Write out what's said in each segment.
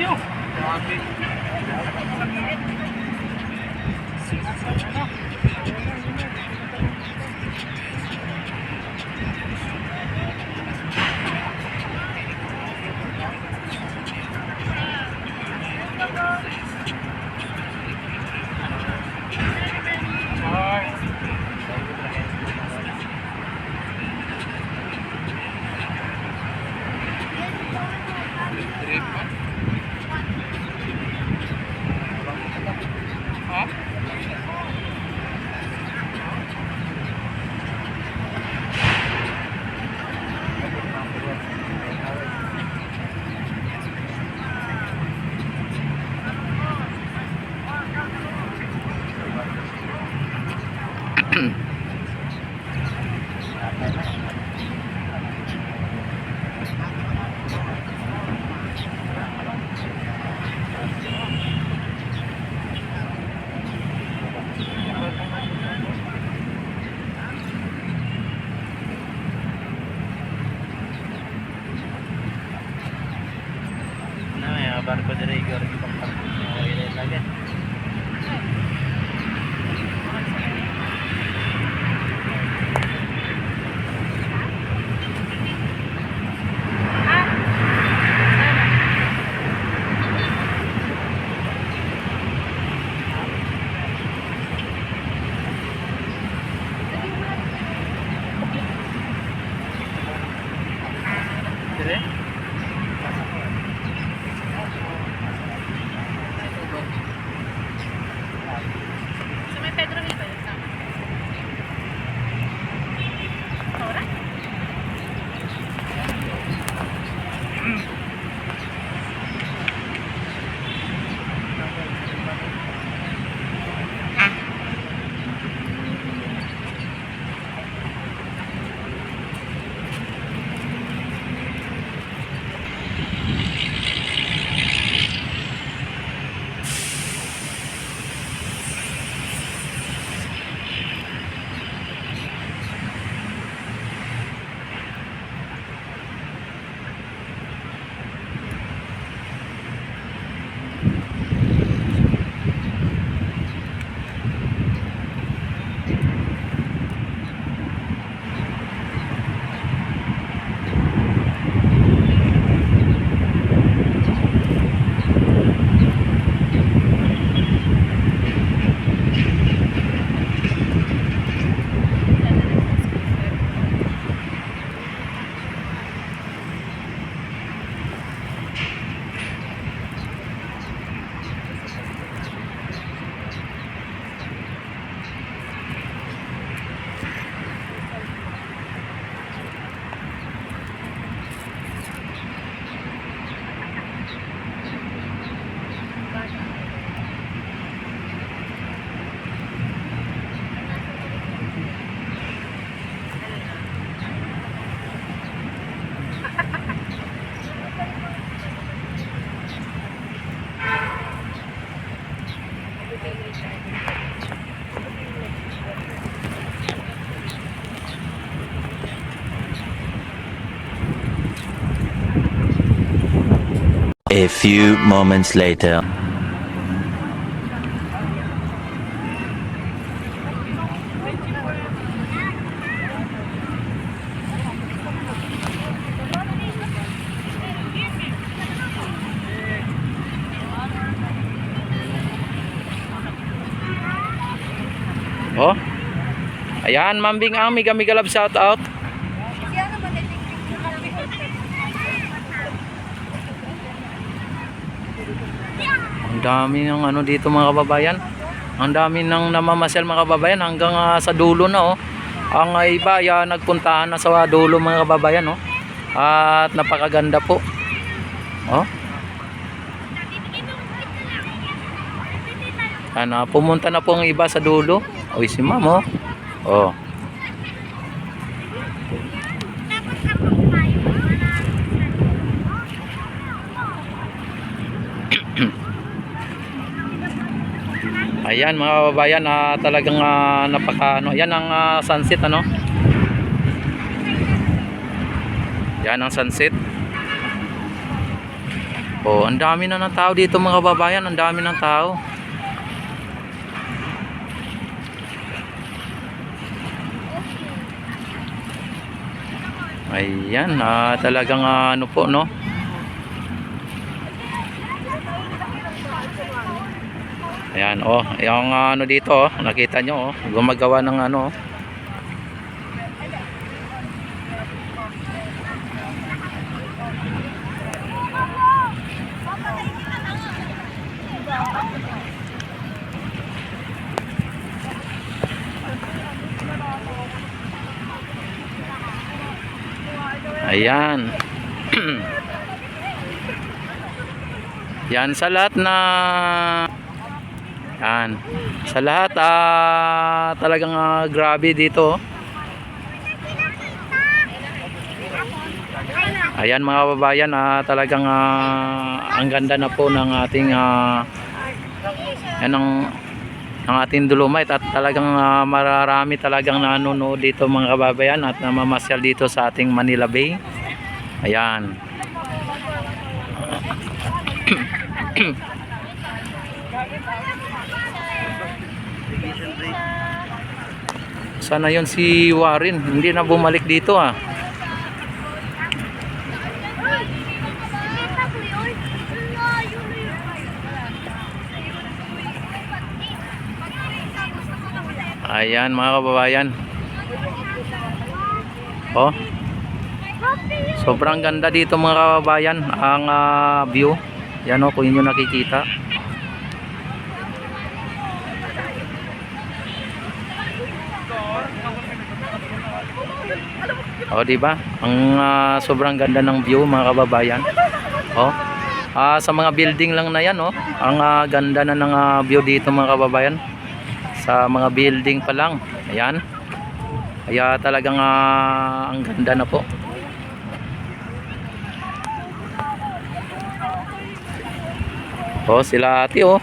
tayo. Grabe. Six na. A few moments later. Oh. Ayan, Mambing Ang, Miga Miga Love shout out. Dami ng ano dito mga kababayan. Ang dami ng namamasyal mga kababayan hanggang ah, sa dulo na oh. Ang ah, iba ya nagpuntahan na sa dulo mga kababayan oh. At napakaganda po. Oh. Ano, pumunta na po ang iba sa dulo. Uy, si ma'am oh. Oh. ayan mga kababayan uh, talagang uh, napaka ano yan ang uh, sunset ano? Yan ang sunset. Oh ang dami na ng tao dito mga kababayan ang dami ng tao. Ayan uh, talagang uh, ano po no? Ayan, oh, yung ah, ano dito, oh, nakita nyo, oh, gumagawa ng ano, oh. Ayan. Yan sa lahat na Yan. Sa lahat ah talagang ah, grabe dito. oh. Ayan mga babayan, ah, talagang ah, ang ganda na po ng ating ah, yan ang ang ating Dolomite at talagang ah, mararami talagang nanonood dito mga kababayan at namamasyal dito sa ating Manila Bay. Ayan. Sana yon si Warren, hindi na bumalik dito ah. Ayan mga kababayan. Oh. Sobrang ganda dito mga kababayan ang ah, view. Yan oh, kung inyo nakikita. Oh, di ba? Ang ah, sobrang ganda ng view mga kababayan. Oh. Ah, sa mga building lang na 'yan, oh. Ang ah, ganda na ng ah, view dito mga kababayan. Sa mga building pa lang. Ayan. Kaya talagang ah, ang ganda na po. Oh, sila ate oh.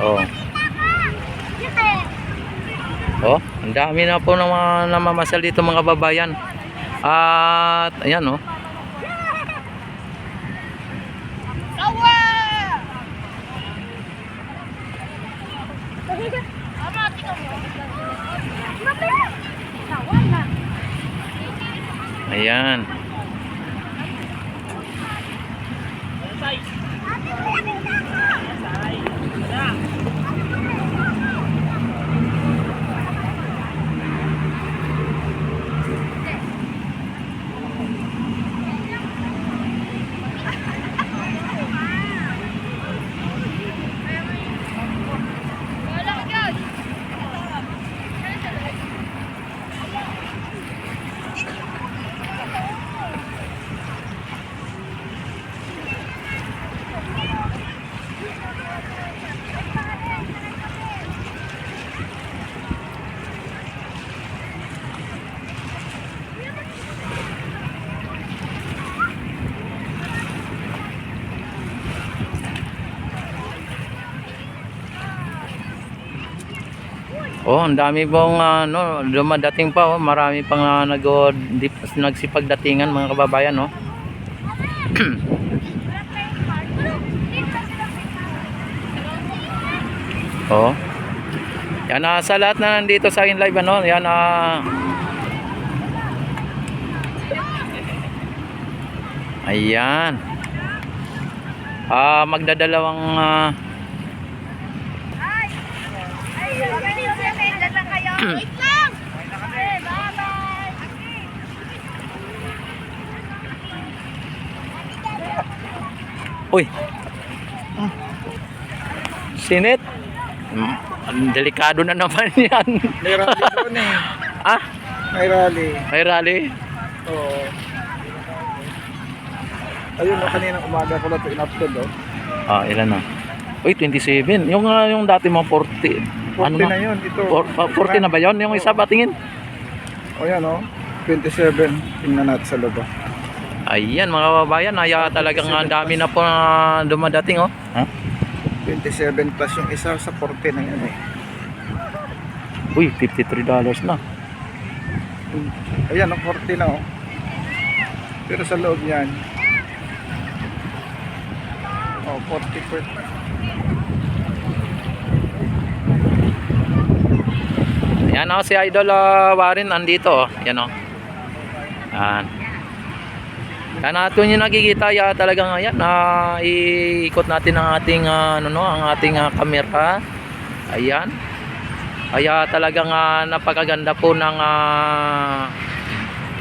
Oh. Oh, ang dami na po ng mga namamasyal dito mga babayan. At ayan oh. Ayan. Oh, ang dami pong ano, dumadating pa oh, marami pang uh, nag di, nagsipagdatingan mga kababayan oh. oh. Yan ah, sa lahat na nandito sa akin live ano, yan ah Ayan. Ah, magdadalawang ah, Uy. Sinit. Mm, ang delikado na naman yan. May rally doon eh. ah, May rally. may rally. Oo. Ayun, no, kanina umaga ko na ito in-upload, oh. Ah, ilan na? Uy, 27. Yung ah, yung dati mga 40. 40 Ano na yun, ito. Por- pa- 40 na ba yun? Yung isa ba tingin? O yan, oh. 27. Tingnan natin sa loob. Ayan mga kababayan, ay talagang ang dami na po na dumadating oh. Ha? 27 plus yung isa sa 40 na yan, eh. Uy, 53 dollars na. Ayan, oh, 40 na, oh. Pero sa loob niyan, oh, 40 per... Yan o, si Idol ah, Warren andito oh. Yan o. Yan. Yan natin yung nakikita ya talagang ayan na iikot natin ang ating ah, ano no, ang ating ah, kamera. Ayan. Kaya talagang ah, napakaganda po ng ah,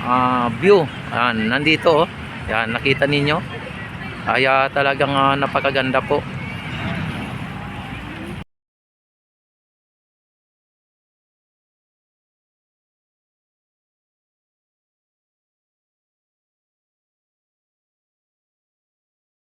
ah, view. Yan, nandito oh. Yan, nakita ninyo. Kaya talagang ah, napakaganda po.